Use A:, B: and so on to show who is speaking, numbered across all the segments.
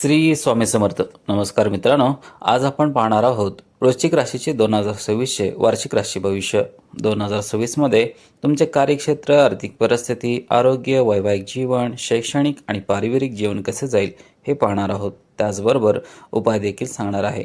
A: श्री स्वामी समर्थ. नमस्कार मित्रांनो आज आपण पाहणार आहोत वृश्चिक राशीचे दोन हजार सव्वीसचे वार्षिक राशी भविष्य. दोन हजार सव्वीसमध्ये तुमचे कार्यक्षेत्र आर्थिक परिस्थिती आरोग्य वैवाहिक जीवन शैक्षणिक आणि पारिवारिक जीवन कसे जाईल हे पाहणार आहोत. त्याचबरोबर उपाय देखील सांगणार आहे.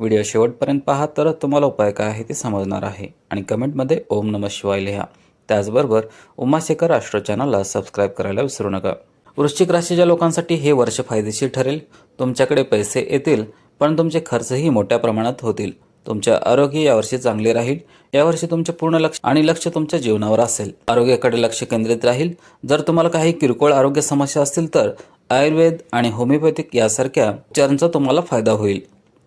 A: व्हिडिओ शेवटपर्यंत पहा तर तुम्हाला उपाय काय आहे ते समजणार आहे. आणि कमेंटमध्ये ओम नमः शिवाय लिहा. त्याचबरोबर उमाशेखर राष्ट्र चॅनलला सबस्क्राईब करायला विसरू नका. वृश्चिक राशीच्या लोकांसाठी हे वर्ष फायदेशीर ठरेल. तुमच्याकडे पैसे येतील पण तुमचे खर्चही मोठ्या प्रमाणात होतील. तुमचे आरोग्य यावर्षी चांगले राहील. यावर्षी तुमचे पूर्ण लक्ष आणि लक्ष तुमच्या जीवनावर असेल. आरोग्याकडे लक्ष केंद्रित राहील. जर तुम्हाला काही किरकोळ आरोग्य समस्या असतील तर आयुर्वेद आणि होमिओपॅथिक यासारख्या उपचारांचा तुम्हाला फायदा होईल.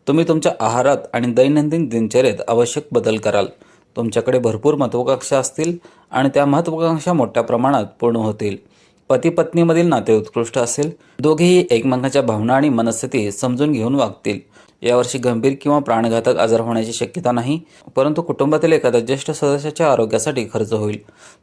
A: तुम्ही तुमच्या आहारात आणि दैनंदिन दिनचर्येत आवश्यक बदल कराल. तुमच्याकडे भरपूर महत्त्वाकांक्षा असतील आणि त्या महत्त्वाकांक्षा मोठ्या प्रमाणात पूर्ण होतील. पती पत्नीमधील नाते उत्कृष्ट असेल. दोघेही एकमेकांच्या भावना आणि मनस्थिती समजून घेऊन वागतील. यावर्षी गंभीर किंवा प्राणघातक आजार होण्याची शक्यता नाही परंतु कुटुंबातील एखाद्या ज्येष्ठ सदस्याच्या आरोग्यासाठी खर्च होईल.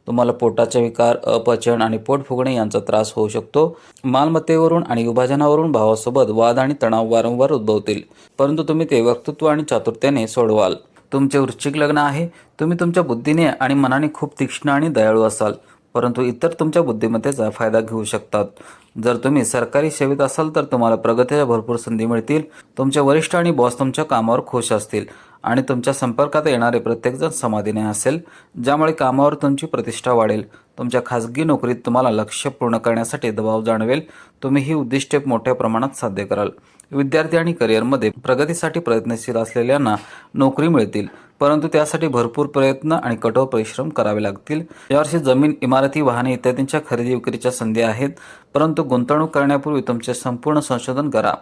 A: तुम्हाला पोटाचे विकार अपचन आणि पोट फुगणे यांचा त्रास होऊ शकतो. मालमत्तेवरून आणि विभाजनावरून भावासोबत वाद आणि तणाव वारंवार उद्भवतील. परंतु तुम्ही ते वक्तृत्व आणि चातुर्याने सोडवाल. तुमचे वृश्चिक लग्न आहे. तुम्ही तुमच्या बुद्धीने आणि मनाने खूप तीक्ष्ण आणि दयाळू असाल. परंतु इतर तुमच्या बुद्धिमत्तेचा फायदा घेऊ शकतात. जर तुम्ही सरकारी सेवेत असाल तर तुम्हाला प्रगतीच्या भरपूर संधी मिळतील. तुमचे वरिष्ठ आणि बॉस तुमच्या कामावर खुश असतील. आणि तुमच्या संपर्कात येणारे प्रत्येकजण समाधीने असेल ज्यामुळे कामावर तुमची प्रतिष्ठा वाढेल. तुमच्या खाजगी नोकरीत तुम्हाला लक्ष्य पूर्ण करण्यासाठी दबाव जाणवेल. तुम्ही ही उद्दिष्टे मोठ्या प्रमाणात साध्य कराल. विद्यार्थी आणि करिअरमध्ये प्रगतीसाठी प्रयत्नशील असलेल्यांना नोकरी मिळतील. परंतु त्यासाठी भरपूर प्रयत्न आणि कठोर परिश्रम करावे लागतील. यावर्षी जमीन इमारती वाहने इत्यादींच्या खरेदी विक्रीच्या संधी आहेत. परंतु गुंतवणूक करण्यापूर्वी तुमचे संपूर्ण संशोधन करा.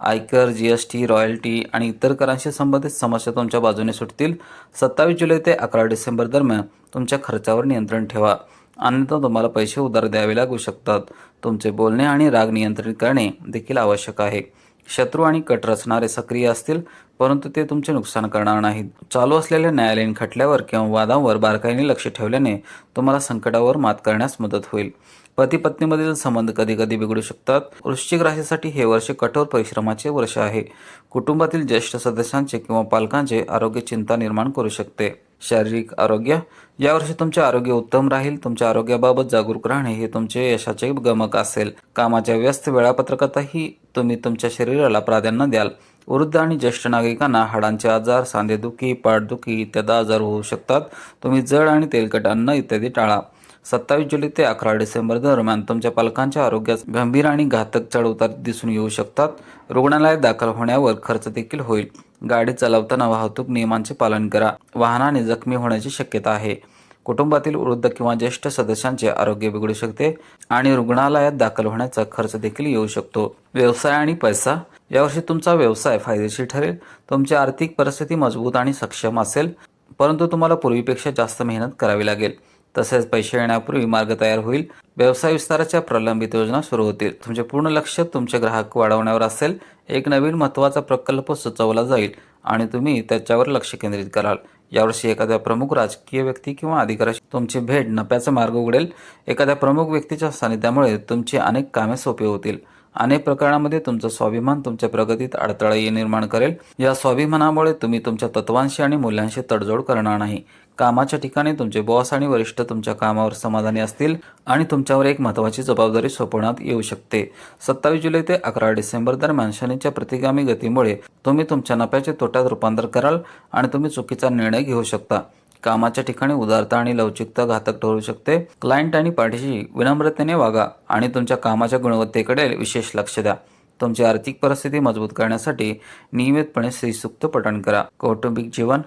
A: आयकर जी एस टी रॉयल्टी आणि इतर करांशी संबंधित समस्या तुमच्या बाजूने सुटतील. सत्तावीस जुलै ते अकरा डिसेंबर दरम्यान तुमच्या खर्चावर नियंत्रण ठेवा. अन्यथा तुम्हाला पैसे उधार द्यावे लागू शकतात. तुमचे बोलणे आणि राग नियंत्रित करणे देखील आवश्यक आहे. शत्रू आणि कट रचणारे सक्रिय असतील परंतु ते तुमचे नुकसान करणार नाहीत. चालू असलेल्या न्यायालयीन खटल्यावर किंवा वादांवर बारकाईने लक्ष ठेवल्याने तुम्हाला संकटावर मात करण्यास मदत होईल. पती पत्नीमधील संबंध कधी कधी बिघडू शकतात वृश्चिक राशीसाठी हे वर्ष कठोर परिश्रमाचे वर्ष आहे. कुटुंबातील ज्येष्ठ सदस्यांचे किंवा पालकांचे आरोग्य चिंता निर्माण करू शकते. शारीरिक आरोग्य. यावर्षी तुमचे आरोग्य उत्तम राहील. तुमच्या आरोग्याबाबत जागरूक राहणे हे तुमचे यशाचे गमक असेल. कामाच्या व्यस्त वेळापत्रकातही तुम्ही तुमच्या शरीराला प्राधान्य द्याल. वृद्ध आणि ज्येष्ठ नागरिकांना हाडांचे आजार सांधेदुखी पाठदुखी इत्यादी आजार होऊ शकतात. तुम्ही जड आणि तेलकट अन्न इत्यादी टाळा. सत्तावीस जुलै ते अकरा डिसेंबर दरम्यान तुमच्या पालकांच्या आरोग्यात गंभीर आणि घातक चढउतार दिसून येऊ शकतात. रुग्णालयात दाखल होण्यावर खर्च देखील होईल. गाडी चालवताना वाहतूक नियमांचे पालन करा. वाहनाने जखमी होण्याची शक्यता आहे. कुटुंबातील वृद्ध किंवा ज्येष्ठ सदस्यांचे आरोग्य बिघडू शकते आणि रुग्णालयात दाखल होण्याचा खर्च देखील येऊ शकतो. व्यवसाय आणि पैसा? यावर्षी तुमचा व्यवसाय फायदेशीर ठरेल. तुमची आर्थिक परिस्थिती मजबूत आणि सक्षम असेल. परंतु तुम्हाला पूर्वीपेक्षा जास्त मेहनत करावी लागेल. तसेच पैसे येण्यापूर्वी मार्ग तयार होईल. व्यवसाय विस्ताराच्या प्रलंबित योजना सुरू होतील. तुमचे पूर्ण लक्ष तुमचे ग्राहक वाढवण्यावर असेल. एक नवीन महत्त्वाचा प्रकल्प सुचवला जाईल आणि तुम्ही त्याच्यावर लक्ष केंद्रित कराल. यावर्षी एखाद्या प्रमुख राजकीय व्यक्ती किंवा अधिकाऱ्याशी तुमची भेट नफ्याचा मार्ग उघडेल. एखाद्या प्रमुख व्यक्तीच्या सानिध्यामुळे तुमची अनेक कामे सोपी होतील. अनेक प्रकरणामध्ये तुमचा स्वाभिमान तुमच्या प्रगतीत अडथळा निर्माण करेल. या स्वाभिमानामुळे तुम्ही तुमच्या तत्वांशी आणि मूल्यांशी तडजोड करणार नाही. कामाच्या ठिकाणी तुमचे बॉस आणि वरिष्ठ तुमच्या कामावर समाधानी असतील आणि तुमच्यावर एक महत्त्वाची जबाबदारी सोपवण्यात येऊ शकते. सत्तावीस जुलै ते अकरा डिसेंबर दरम्यान शनीच्या प्रतिगामी गतीमुळे तुम्ही तुमच्या नफ्याचे तोट्यात रूपांतर कराल आणि तुम्ही चुकीचा निर्णय घेऊ शकता. कामाच्या ठिकाणी उदारता आणि लवचिकता घातक ठरू शकते. क्लायंट आणि पाठीशी विनम्रतेने वागा आणि तुमच्या कामाच्या गुणवत्तेकडे विशेष लक्ष द्या. तुमची आर्थिक परिस्थिती मजबूत करण्यासाठी नियमितपणे श्रीसूक्त पठण करा. कौटुंबिक जीवन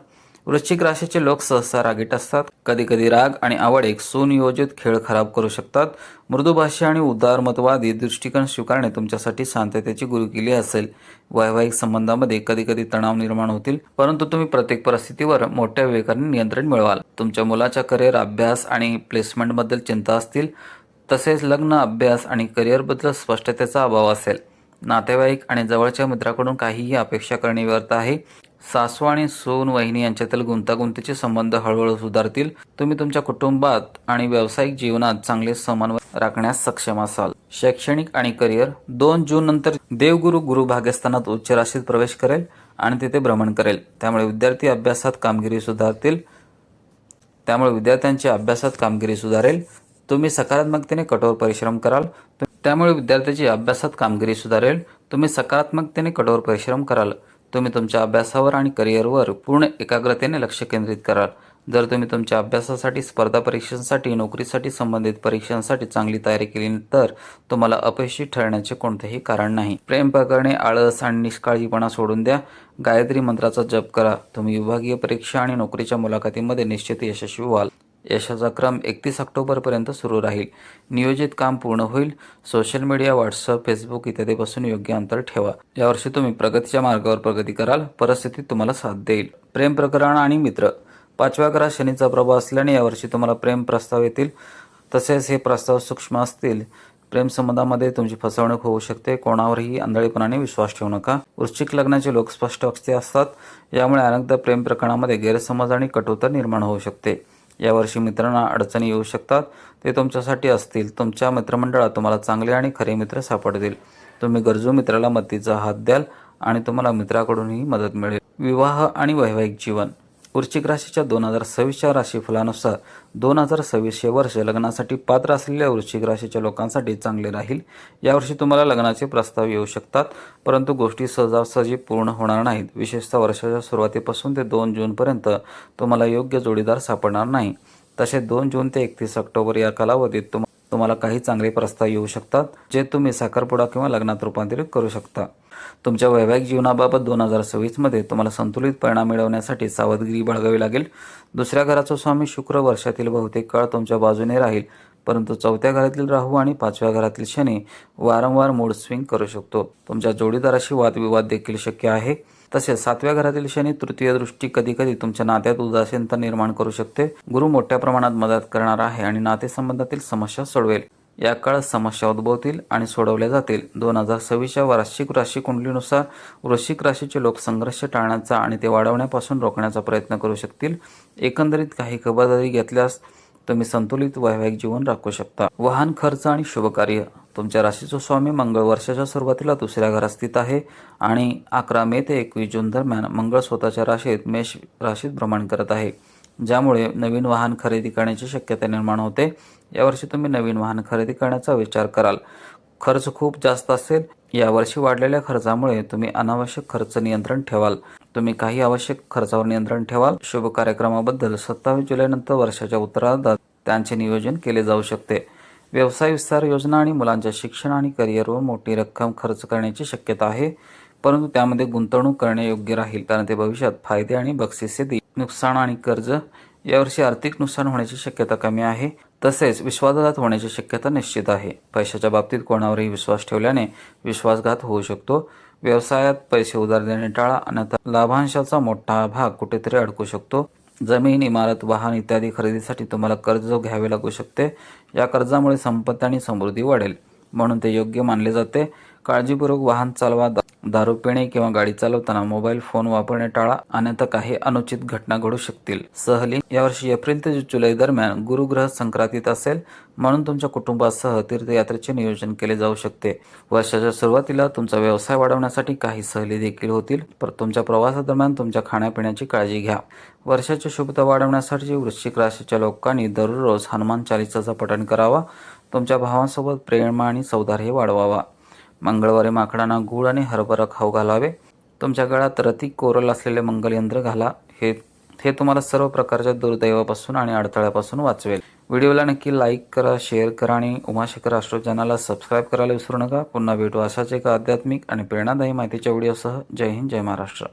A: वृश्चिक राशीचे लोक सहसा रागीट असतात. कधी कधी राग आणि आवड एक सुनियोजित खेळ खराब करू शकतात. मृदू आणि उदारमतवादी दृष्टिकोन स्वीकारणे तुमच्यासाठी शांततेची गुरुकिली असेल. वैवाहिक संबंधामध्ये कधी कधी तणाव निर्माण होतील परंतु तुम्ही प्रत्येक परिस्थितीवर मोठ्या विवेकाने नियंत्रण मिळवाल. तुमच्या मुलाच्या करिअर अभ्यास आणि प्लेसमेंटबद्दल चिंता असतील तसेच लग्न अभ्यास आणि करिअरबद्दल स्पष्टतेचा अभाव असेल. नातेवाईक आणि जवळच्या मित्राकडून काहीही अपेक्षा करणे व्यर्थ आहे. सासू आणि सून वहिनी यांच्यातील गुंतागुंतीचे संबंध हळूहळू सुधारतील. तुम्ही तुमच्या कुटुंबात आणि व्यावसायिक जीवनात चांगले समन्वय राखण्यास सक्षम असाल. शैक्षणिक आणि करिअर दोन जून नंतर देवगुरु गुरु भाग्यस्थानात उच्च राशीत प्रवेश करेल आणि तिथे भ्रमण करेल. त्यामुळे विद्यार्थी अभ्यासात कामगिरी सुधारतील. त्यामुळे विद्यार्थ्यांची अभ्यासात कामगिरी सुधारेल. तुम्ही सकारात्मकतेने कठोर परिश्रम कराल. त्यामुळे विद्यार्थ्याची अभ्यासात कामगिरी सुधारेल. तुम्ही सकारात्मकतेने कठोर परिश्रम कराल. तुम्ही तुमच्या अभ्यासावर आणि करिअरवर पूर्ण एकाग्रतेने लक्ष केंद्रित कराल. जर तुम्ही तुमच्या अभ्यासासाठी स्पर्धा परीक्षांसाठी नोकरीसाठी संबंधित परीक्षांसाठी चांगली तयारी केली तर तुम्हाला अपयशी ठरण्याचे कोणतेही कारण नाही. प्रेम प्रकरणे आळस आणि निष्काळजीपणा सोडून द्या. गायत्री मंत्राचा जप करा. तुम्ही विभागीय परीक्षा आणि नोकरीच्या मुलाखतीमध्ये निश्चित यशस्वी व्हाल. यशाचा क्रम एकतीस ऑक्टोबरपर्यंत सुरू राहील. नियोजित काम पूर्ण होईल. सोशल मीडिया व्हॉट्सअप फेसबुक इत्यादीपासून योग्य अंतर ठेवा. यावर्षी तुम्ही प्रगतीच्या मार्गावर प्रगती कराल. परिस्थिती तुम्हाला साथ देईल. प्रेम प्रकरण आणि मित्र. पाचव्या घरात शनीचा प्रभाव असल्याने यावर्षी तुम्हाला प्रेम प्रस्ताव येतील. तसेच हे प्रस्ताव सूक्ष्म असतील. प्रेमसंबंधामध्ये तुमची फसवणूक होऊ शकते. कोणावरही आंधळेपणाने विश्वास ठेवू नका. वृश्चिक लग्नाचे लोक स्पष्ट असते असतात. यामुळे अनेकदा प्रेम प्रकरणामध्ये गैरसमज आणि कटुता निर्माण होऊ शकते. यावर्षी मित्रांना अडचणी येऊ शकतात. ते तुमच्यासाठी असतील. तुमच्या मित्रमंडळात तुम्हाला चांगले आणि खरे मित्र सापडतील. तुम्ही गरजू मित्राला मदतीचा हात द्याल आणि तुम्हाला मित्राकडूनही मदत मिळेल. विवाह आणि वैवाहिक जीवन. वृश्चिक राशीच्या दोन हजार सव्वीसच्या राशीफलानुसार दोन हजार सव्वीस हे वर्ष लग्नासाठी पात्र असलेल्या वृश्चिक राशीच्या लोकांसाठी चांगले राहील. यावर्षी तुम्हाला लग्नाचे प्रस्ताव येऊ शकतात परंतु गोष्टी सहजासहजी पूर्ण होणार नाहीत. विशेषतः वर्षाच्या सुरुवातीपासून ते दोन जूनपर्यंत तुम्हाला योग्य जोडीदार सापडणार नाही. तसे दोन जून ते एकतीस ऑक्टोबर या कालावधीत तुम्हाला तुम्हाला काही चांगले प्रस्ताव येऊ शकतात जे तुम्ही साखरपुडा किंवा लग्नात रूपांतरित करू शकता. तुमच्या वैवाहिक जीवनाबाबत दोन हजार सव्वीसमध्ये तुम्हाला संतुलित परिणाम मिळवण्यासाठी सावधगिरी बाळगावी लागेल. दुसऱ्या घराचा स्वामी शुक्र वर्षातील बहुतेक काळ तुमच्या बाजूने राहील. परंतु चौथ्या घरातील राहू आणि पाचव्या घरातील शनी वारंवार मूड स्विंग करू शकतो. तुमच्या जोडीदाराशी वादविवाद देखील शक्य आहे. तसेच सातव्या घरातील शनी तृतीय दृष्टी कधी कधी तुमच्या नात्यात उदासीनता निर्माण करू शकते. गुरु मोठ्या प्रमाणात मदत करणार आहे आणि नातेसंबंधातील समस्या सोडवेल. या काळात समस्या उद्भवतील आणि सोडवल्या जातील. दोन हजार सव्वीसच्या वार्षिक राशी कुंडलीनुसार वृश्चिक राशीचे लोक संघर्ष टाळण्याचा आणि ते वाढवण्यापासून रोखण्याचा प्रयत्न करू शकतील. एकंदरीत काही खबरदारी घेतल्यास तुम्ही संतुलित वैवाहिक जीवन राखू शकता. वाहन खर्च आणि शुभकार्य तुमच्या राशीचं स्वामी मंगळ वर्षाच्या सुरुवातीला दुसऱ्या घरात स्थित आहे आणि अकरा मे ते एकवीस जून दरम्यान मंगळ स्वतःच्या राशीत मेष राशीत भ्रमण करत आहे. ज्यामुळे नवीन वाहन खरेदी करण्याची शक्यता निर्माण होते. यावर्षी तुम्ही नवीन वाहन खरेदी करण्याचा विचार कराल. खर्च खूप जास्त असेल. यावर्षी वाढलेल्या खर्चामुळे तुम्ही अनावश्यक खर्च नियंत्रण ठेवाल. तुम्ही काही आवश्यक खर्चावर नियंत्रण ठेवाल. शुभ कार्यक्रमाबद्दल सत्तावीस जुलैनंतर वर्षाच्या उत्तरार्धात त्यांचे नियोजन केले जाऊ शकते. व्यवसाय विस्तार योजना आणि मुलांच्या शिक्षण आणि करिअरवर मोठी रक्कम खर्च करण्याची शक्यता आहे. परंतु त्यामध्ये गुंतवणूक करणे योग्य राहील. कारण ते भविष्यात फायदे आणि बक्षिसे देईल. नुकसान आणि कर्ज यावर्षी आर्थिक नुकसान होण्याची शक्यता कमी आहे. तसेच विश्वासघात होण्याची शक्यता निश्चित आहे. पैशाच्या बाबतीत कोणावरही विश्वास ठेवल्याने विश्वासघात होऊ शकतो. व्यवसायात पैसे उधार देणे टाळा अन्यथा लाभांशाचा मोठा भाग कुठेतरी अडकू शकतो. जमीन इमारत वाहन इत्यादी खरेदीसाठी तुम्हाला कर्ज घ्यावे लागू शकते. या कर्जामुळे संपत्ती आणि समृद्धी वाढेल. म्हणून ते योग्य मानले जाते. काळजीपूर्वक वाहन चालवा दारू पिणे किंवा गाडी चालवताना मोबाईल फोन वापरणे टाळा. अन्यथा काही अनुचित घटना घडू शकतील. सहली यावर्षी एप्रिल ते जुलै दरम्यान गुरुग्रह संक्रांतीत असेल म्हणून तुमच्या कुटुंबासह तीर्थयात्रेचे नियोजन केले जाऊ शकते. वर्षाच्या सुरुवातीला तुमचा व्यवसाय वाढवण्यासाठी काही सहली देखील होतील पर तुमच्या प्रवासादरम्यान तुमच्या खाण्यापिण्याची काळजी घ्या. वर्षाची शुभता वाढवण्यासाठी वृश्चिक राशीच्या लोकांनी दररोज हनुमान चालिसाचा पठण करावा. तुमच्या भावांसोबत प्रेम आणि सौदार्य वाढवावा. मंगळवारी माकडांना गूळ आणि हरभरा खाऊ घालावे. तुमच्या गळ्यात रती कोरल असलेले मंगलयंत्र घाला. हे हे तुम्हाला सर्व प्रकारच्या दुर्दैवापासून आणि अडथळ्यापासून वाचवेल. व्हिडिओला नक्की लाईक करा शेअर करा आणि उमाशेखर राष्ट्र चॅनलला सबस्क्राईब करायला विसरू नका. पुन्हा भेटू अशाच एका आध्यात्मिक आणि प्रेरणादायी माहितीच्या व्हिडिओसह. जय हिंद जय महाराष्ट्र.